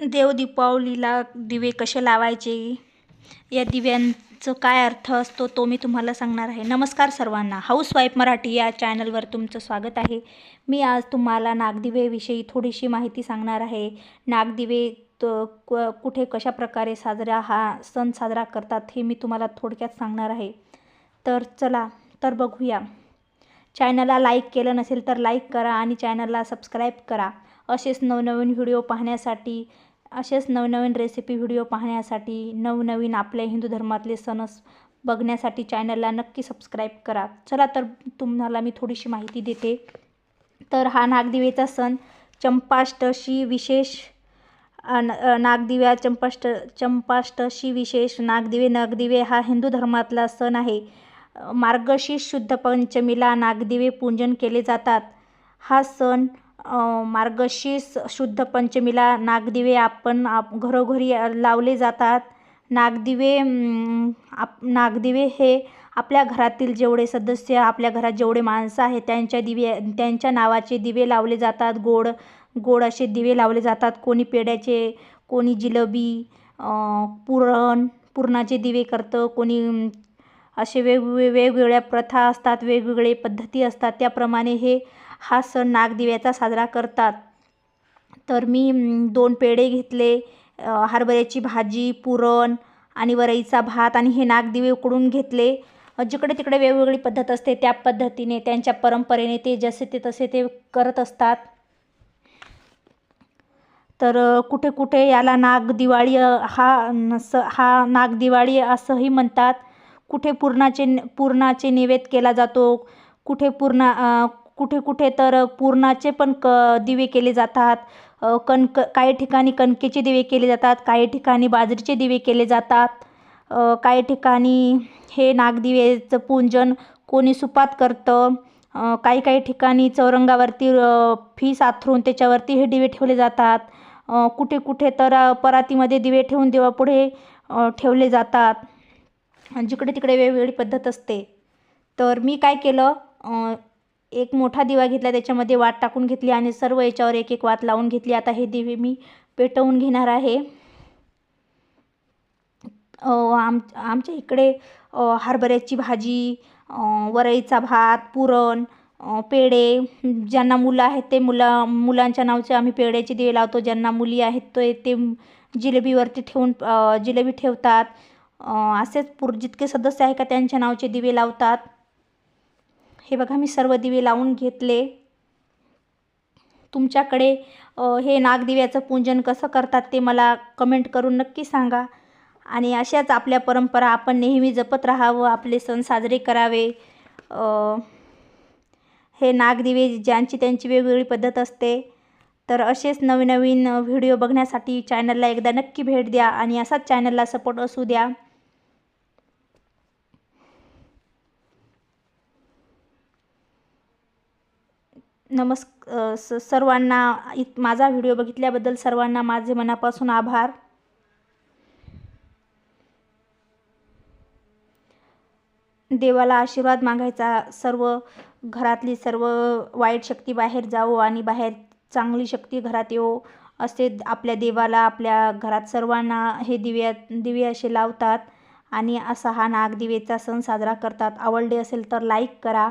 देव दीपावलीला दिवे कसे लावायचे? या दिव्यांचं काय अर्थ असतो तो मी तुम्हाला सांगणार आहे. नमस्कार सर्वांना. हाऊसवाईफ मराठी या चॅनलवर तुमचं स्वागत आहे. मी आज तुम्हाला नागदिवेविषयी थोडीशी माहिती सांगणार आहे. नागदिवे त क कुठे कशा प्रकारे साजरा हा सण साजरा करतात हे मी तुम्हाला थोडक्यात सांगणार आहे. तर चला तर बघूया. चॅनलला लाईक केलं नसेल तर लाईक करा आणि चॅनलला सबस्क्राईब करा. असेच नवनवीन व्हिडिओ पाहण्यासाठी असेच नवनवीन रेसिपी व्हिडिओ पाहण्यासाठी नवनवीन आपल्या हिंदू धर्मातले सणस बघण्यासाठी चॅनलला नक्की सबस्क्राईब करा. चला तर तुम्हाला मी थोडीशी माहिती देते. तर हा नागदिवेचा सण चंपाष्टशी विशेष नागदिव्या चंपाष्ट चंपाष्टशी विशेष नागदिवे नागदिवे हा हिंदू धर्मातला सण आहे. मार्गशीर्ष शुद्ध पंचमीला नागदिवे पूजन केले जातात. हा सण मार्गशीर्ष शुद्ध पंचमीला नागदिवे आपण आप घरोघरी लावले जातात. नागदिवे आप नागदिवे हे आपल्या घरातील जेवढे सदस्य आपल्या घरात जेवढे माणसं आहेत त्यांच्या दिवे त्यांच्या नावाचे दिवे लावले जातात. गोड गोड असे दिवे लावले जातात. कोणी पेढ्याचे कोणी जिलेबी पुरण पुरणाचे दिवे करतं. कोणी असे वेगवे वेगवेगळ्या प्रथा असतात वेगवेगळे पद्धती असतात. त्याप्रमाणे हे हा सण नागदिव्याचा साजरा करतात. तर मी दोन पेढे घेतले हरभऱ्याची भाजी पुरण आणि वरईचा भात आणि हे नागदिवे उकडून घेतले. जिकडे तिकडे वेगवेगळी पद्धत असते त्या पद्धतीने त्यांच्या परंपरेने ते जसे ते तसे ते करत असतात. तर कुठे कुठे याला नागदिवाळी हा स हा नागदिवाळी असंही म्हणतात. कुठे पुरणाचे पुरणाचे नैवेद्य केला जातो कुठे पूर्णा कुठे कुठे तर पुरणाचे पण क दिवे केले जातात. कणक काही ठिकाणी कणकेचे दिवे केले जातात काही ठिकाणी बाजरीचे दिवे केले जातात. काही ठिकाणी हे नागदिवेचं पूजन कोणी सुपात करतं. काही काही ठिकाणी चौरंगावरती फी साथरून त्याच्यावरती हे दिवे ठेवले जातात. कुठे कुठे तर परातीमध्ये दिवे ठेवून देवापुढे ठेवले जातात. जिकडे तिकडे वेगवेगळी पद्धत असते. तर मी काय केलं एक मोठा दिवा घेतला त्याच्यामध्ये वात टाकून घेतली आणि सर्व याच्यावर एक एक वात लावून घेतली. आता हे दिवे मी पेटवून घेणार आहे. आम आमच्या इकडे हरभऱ्याची भाजी वरईचा भात पुरण पेढे ज्यांना मुलं आहेत ते मुला मुलांच्या नावचे आम्ही पेढ्याचे दिवे लावतो. ज्यांना मुली आहेत तो ते जिलेबीवरती ठेवून जिलेबी ठेवतात. असेच पूर जितके सदस्य आहे का त्यांच्या नावचे दिवे लावतात. हे बघा मी सर्व दिवे लावून घेतले. तुमच्याकडे हे नागदिव्याचं पूजन कसं करतात ते मला कमेंट करून नक्की सांगा. आणि अशाच आपल्या परंपरा आपण नेहमी जपत राहावं आपले सण साजरे करावे. हे नागदिवे ज्यांची त्यांची वेगवेगळी पद्धत असते तर असेच नवीन नवीन व्हिडिओ बघण्यासाठी चॅनलला एकदा नक्की भेट द्या आणि असाच चॅनलला सपोर्ट असू द्या. नमस् स सर्वांना इत माझा व्हिडिओ बघितल्याबद्दल सर्वांना माझे मनापासून आभार. देवाला आशीर्वाद मागायचा सर्व घरातली सर्व वाईट शक्ती बाहेर जावो आणि बाहेर चांगली शक्ती घरात येवो असे आपल्या देवाला आपल्या घरात सर्वांना हे दिव्या दिवे असे लावतात आणि असा हा नागदिवेचा सण साजरा करतात. आवडले असेल तर लाईक करा.